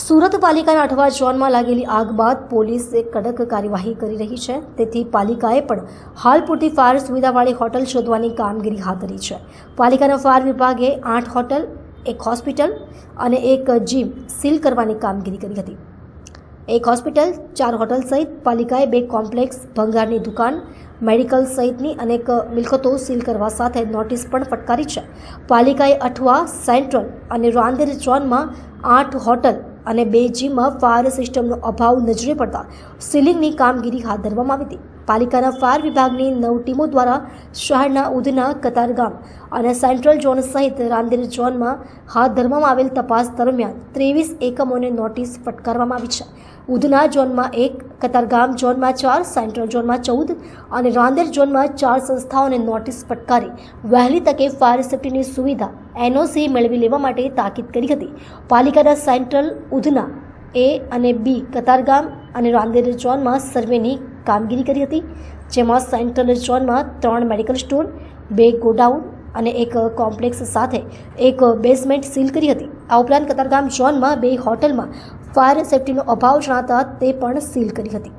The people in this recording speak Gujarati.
સુરત પાલિકાના અઠવા ઝોનમાં લાગેલી આગ બાદ પોલીસે કડક કાર્યવાહી કરી રહી છે. તેથી પાલિકાએ પણ હાલ પૂરતી ફાયર સુવિધાવાળી હોટલ શોધવાની કામગીરી હાથ ધરી છે. પાલિકાના ફાયર વિભાગે આઠ હોટલ, એક હોસ્પિટલ અને એક જીમ સીલ કરવાની કામગીરી કરી હતી. એક હોસ્પિટલ, ચાર હોટલ સહિત પાલિકાએ બે કોમ્પ્લેક્સ, ભંગારની દુકાન, મેડિકલ સહિતની અનેક મિલકતો સીલ કરવા સાથે નોટિસ પણ ફટકારી છે. પાલિકાએ અઠવા, સેન્ટ્રલ અને રાંદેર ઝોનમાં આઠ હોટલ અને બે જીમમાં ફાયર સિસ્ટમનો અભાવ નજરે પડતા સીલિંગની કામગીરી હાથ ધરવામાં આવી હતી. પાલિકાના ફાયર વિભાગની નવ ટીમો દ્વારા શહેરના ઉધના કતારગામ અને સેન્ટ્રલ ઝોન સહિત રાંદેર ઝોનમાં હાથ ધરવામાં આવેલ તપાસ દરમિયાન ત્રેવીસ એકમોને નોટિસ ફટકારવામાં આવી છે. ઉધના ઝોનમાં એક, કતારગામ ઝોનમાં ચાર, સેન્ટ્રલ ઝોનમાં ચૌદ અને રાંદેર ઝોનમાં ચાર સંસ્થાઓને નોટિસ ફટકારી વહેલી તકે ફાયર સેફ્ટીની સુવિધા એનઓસી મેળવી લેવા માટે તાકીદ કરી હતી. પાલિકાના સેન્ટ્રલ, ઉધના, એ અને બી, કતારગામ અને રાંદેર ઝોનમાં સર્વેની કામગીરી કરી હતી, જેમાં સેન્ટ્રલ ઝોનમાં ત્રણ મેડિકલ સ્ટોર, બે ગોડાઉન અને એક કોમ્પ્લેક્સ સાથે એક બેઝમેન્ટ સીલ કરી હતી. આ ઉપરાંત કતારગામ ઝોનમાં બે હોટલમાં ફાયર સેફટીનો અભાવ જણાતા તે પણ સીલ કરી હતી.